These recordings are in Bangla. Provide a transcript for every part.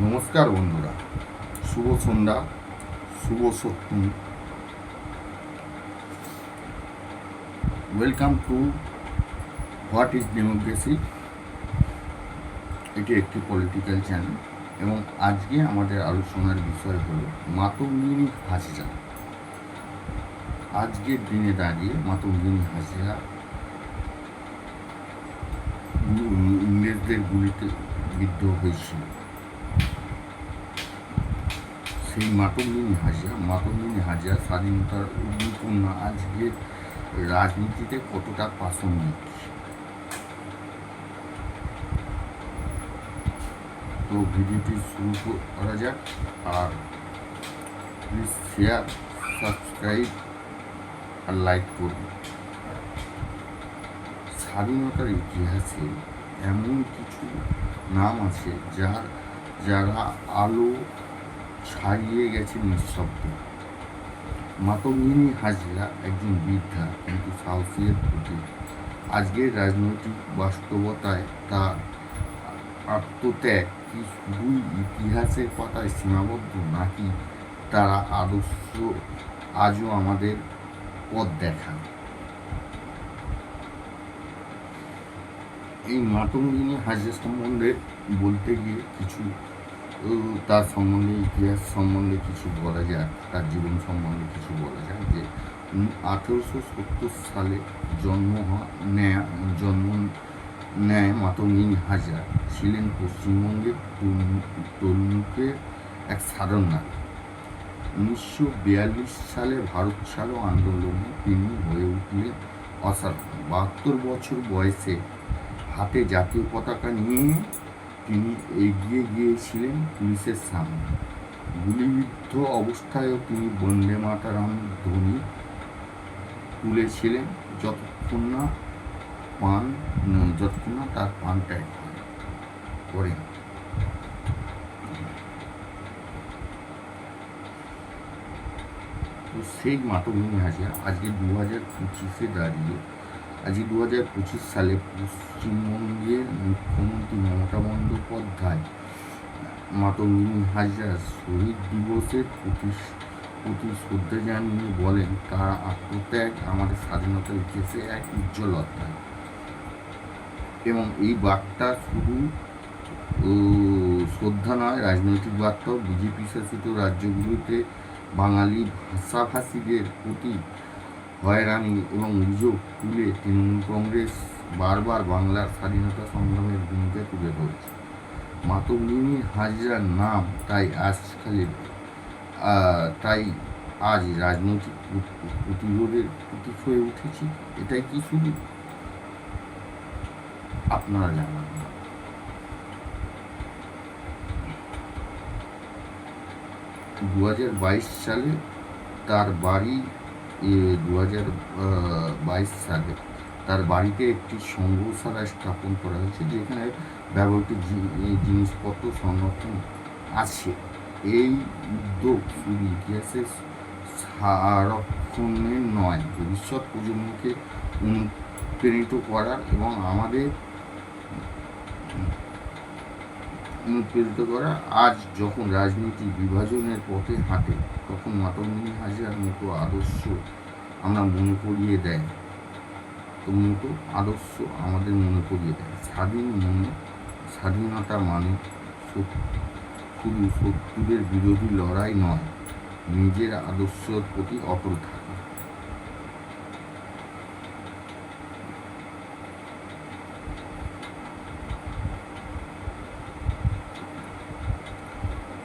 নমস্কার বন্ধুরা। শুভ সন্ধ্যা, শুভ Saptami. Welcome to what is democracy এটি একটি পলিটিক্যাল চ্যানেল এবং আজকে আমাদের আলোচনার বিষয় হল মাতঙ্গিনী হাসিজা আজকের দিনে দাঁড়িয়ে মাতঙ্গিনী গু- ইংরেজদের গুলিতে বিদ্ধ হয়েছিল। সেই মাতঙ্গিনী হাজরা মাতঙ্গিনী হাজরা স্বাধীনতার অগ্নিকন্যা আজকের রাজনীতিতে কতটা প্রাসঙ্গিক? তো ভিডিওটি শুরু করা যাক। আর প্লিজ শেয়ার সাবস্ক্রাইব আর লাইক করুন। স্বাধীনতার ইতিহাসে এমন কিছু নাম আছে যার, যারা আলো ছাড়িয়ে গেছে নিঃশব্দ। মাতঙ্গিনী হাজরা একজন বৃদ্ধা, কিন্তু সাহসের প্রতীক আজকের রাজনৈতিক বাস্তবতায় তার আত্মত্যাগ কি শুধুই ইতিহাসের পাতায় সীমাবদ্ধ, নাকি তারা আদর্শ আজও আমাদের পথ দেখায় এই মাতঙ্গিনী হাজরা সম্বন্ধে বলতে গিয়ে কিছু তার সম্বন্ধে, ইতিহাস সম্বন্ধে কিছু বলা যায়, তার জীবন সম্বন্ধে কিছু বলা যায় যে আঠেরোশো সত্তর সালে জন্ম নেয়া জন্ম নেয় মাতঙ্গিনী হাজরা ছিলেন পশ্চিমবঙ্গের তলমুখের এক সাধারণ নারী উনিশশো বিয়াল্লিশ সালে ভারত ছাড়ো আন্দোলনে তিনি হয়ে উঠলেন অসাধারণ। বাহাত্তর বছর বয়সে হাতে জাতীয় পতাকা নিয়ে তিনি এগিয়ে গিয়েছিলেন পুলিশের সামনে। গুলিবিদ্ধ অবস্থায়ও তিনি বন্দে মাতারাম ধ্বনি তুলেছিলেন যতক্ষণ না পান যতক্ষণ না তার পান ত্যাগ করেন। তো সেই মাতঙ্গিনী হাজরা আজকে দু হাজার পঁচিশে দাঁড়িয়ে আজকে দু হাজার পঁচিশ সালে পশ্চিমবঙ্গের মুখ্যমন্ত্রী মমতা বন্দ্যোপাধ্যায় মাতঙ্গিনী হাজরা শহীদ দিবসের প্রতি প্রতি শ্রদ্ধা জানিয়ে বলেন, তার আত্মত্যাগ, আমাদের স্বাধীনতার ইতিহাসে এক উজ্জ্বল অধ্যায়। এবং এই বার্তা শুধু শ্রদ্ধা নয়, রাজনৈতিক বার্তাও বিজেপি শাসিত রাজ্যগুলিতে বাঙালি ভাষাভাষীদের প্রতি হয়রানি এবং অভিযোগ তুলে তৃণমূল কংগ্রেস বারবার বাংলার স্বাধীনতা সংগ্রামের ভূমিকা তুলে ধরেছে। মাতঙ্গিনী হাজরার নাম তাই আজকালে তাই আজ রাজনৈতিক প্রতিরোধের প্রতীক হয়ে উঠেছে। এটাই কি শুধু? আপনারা জানান। দু হাজার বাইশ সালে তার বাড়ি দু হাজার বাইশ সালে তার বাড়িতে একটি সংগ্রহশালা স্থাপন করা হয়েছে যেখানে ব্যবহৃত জিনিসপত্র সংরক্ষণ আছে। এই উদ্যোগ শুধু ইতিহাসের সংরক্ষণের নয়, ভবিষ্যৎ প্রজন্মকে অনুপ্রেরিত করার এবং আমাদের অনুপ্রেরিত করা। আজ যখন রাজনীতি বিভাজনের পথে হাঁটে, তখন মাতঙ্গিনী হাজরার মতো আদর্শ আমরা মনে করিয়ে দেয়। তো মতো আদর্শ আমাদের মনে করিয়ে দেয়। স্বাধীন মনে, স্বাধীনতা মানে শুধু শত্রুদের বিরোধী লড়াই নয়, নিজের আদর্শের প্রতি অটল থাকা।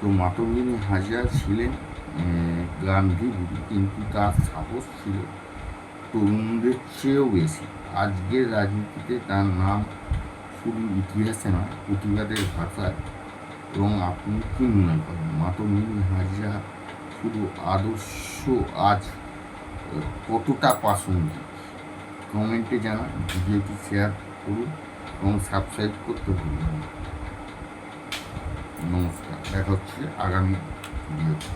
তো মাতঙ্গিনী হাজরা ছিলেন গান্ধীগুরু কিন্তু তার সাহস ছিল তরুণদের চেয়েও বেশি। আজকের রাজনীতিতে তার নাম শুধু ইতিহাসে নয়, প্রতিবাদের ভাষায়। এবং আপনি কি মনে করেন, মাতঙ্গিনী হাজরা শুধু আদর্শ আজ কতটা প্রাসঙ্গিক? কমেন্টে জানান, ভিডিওটি শেয়ার করুন এবং সাবস্ক্রাইব করতে ভুলবেন না। নমস্কার দেখা হচ্ছে আগামী ভিডিওতে।